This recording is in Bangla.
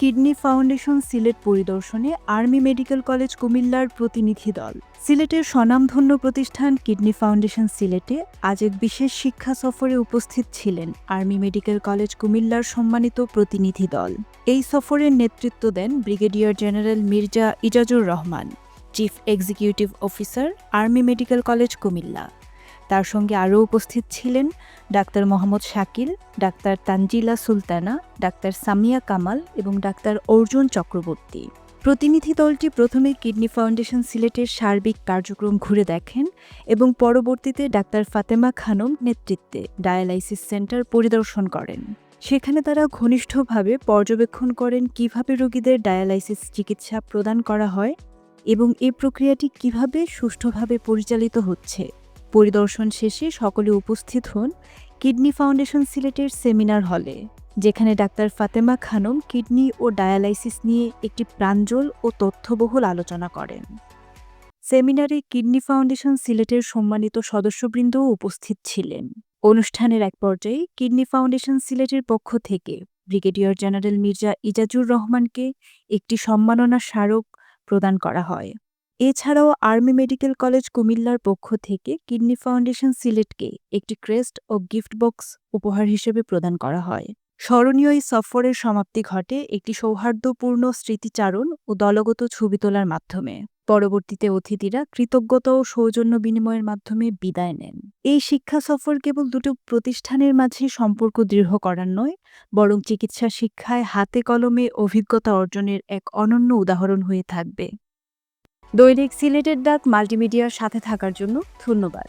কিডনি ফাউন্ডেশন সিলেট পরিদর্শনে আর্মি মেডিকেল কলেজ কুমিল্লার প্রতিনিধি দল। সিলেটের স্বনামধন্য প্রতিষ্ঠান কিডনি ফাউন্ডেশন সিলেটে আজ এক বিশেষ শিক্ষা সফরে উপস্থিত ছিলেন আর্মি মেডিকেল কলেজ কুমিল্লার সম্মানিত প্রতিনিধি দল। এই সফরের নেতৃত্ব দেন brigadier general Mirza Ezazur Rahman, chief executive officer army medical college Cumilla. তার সঙ্গে আরও উপস্থিত ছিলেন doctor Mohammad Shakil, doctor Tanjila Sultana, doctor Samia Kamal এবং ডাক্তার অর্জুন চক্রবর্তী। প্রতিনিধি দলটি প্রথমে কিডনি ফাউন্ডেশন সিলেটের সার্বিক কার্যক্রম ঘুরে দেখেন এবং পরবর্তীতে ডাক্তার ফাতেমা খানম নেতৃত্বে ডায়ালাইসিস সেন্টার পরিদর্শন করেন। সেখানে তারা ঘনিষ্ঠভাবে পর্যবেক্ষণ করেন কীভাবে রোগীদের ডায়ালাইসিস চিকিৎসা প্রদান করা হয় এবং এই প্রক্রিয়াটি কীভাবে সুষ্ঠুভাবে পরিচালিত হচ্ছে। পরিদর্শন শেষে সকলে উপস্থিত হন কিডনি ফাউন্ডেশন সিলেটের সেমিনার হলে, যেখানে ডাক্তার ফাতেমা খানম কিডনি ও ডায়ালাইসিস নিয়ে একটি প্রাঞ্জল ও তথ্যবহুল আলোচনা করেন। সেমিনারে কিডনি ফাউন্ডেশন সিলেটের সম্মানিত সদস্যবৃন্দও উপস্থিত ছিলেন। অনুষ্ঠানের এক পর্যায়ে কিডনি ফাউন্ডেশন সিলেটের পক্ষ থেকে ব্রিগেডিয়ার জেনারেল মির্জা ইজাজুর রহমানকে একটি সম্মাননা স্মারক প্রদান করা হয়। এছাড়াও আর্মি মেডিকেল কলেজ কুমিল্লার পক্ষ থেকে কিডনি ফাউন্ডেশন সিলেটকে একটি ক্রেস্ট ও গিফট বক্স উপহার হিসেবে প্রদান করা হয়। স্মরণীয় এই সফরের সমাপ্তি ঘটে একটি সৌহার্দ্যপূর্ণ স্মৃতিচারণ ও দলগত ছবি তোলার মাধ্যমে। পরবর্তীতে অতিথিরা কৃতজ্ঞতা ও সৌজন্য বিনিময়ের মাধ্যমে বিদায় নেন। এই শিক্ষা সফর কেবল দুটো প্রতিষ্ঠানের মাঝে সম্পর্ক দৃঢ় করার নয়, বরং চিকিৎসা শিক্ষায় হাতে কলমে অভিজ্ঞতা অর্জনের এক অনন্য উদাহরণ হয়ে থাকবে। দৈনিক সিলেটের ডাক মাল্টিমিডিয়ার সাথে থাকার জন্য ধন্যবাদ।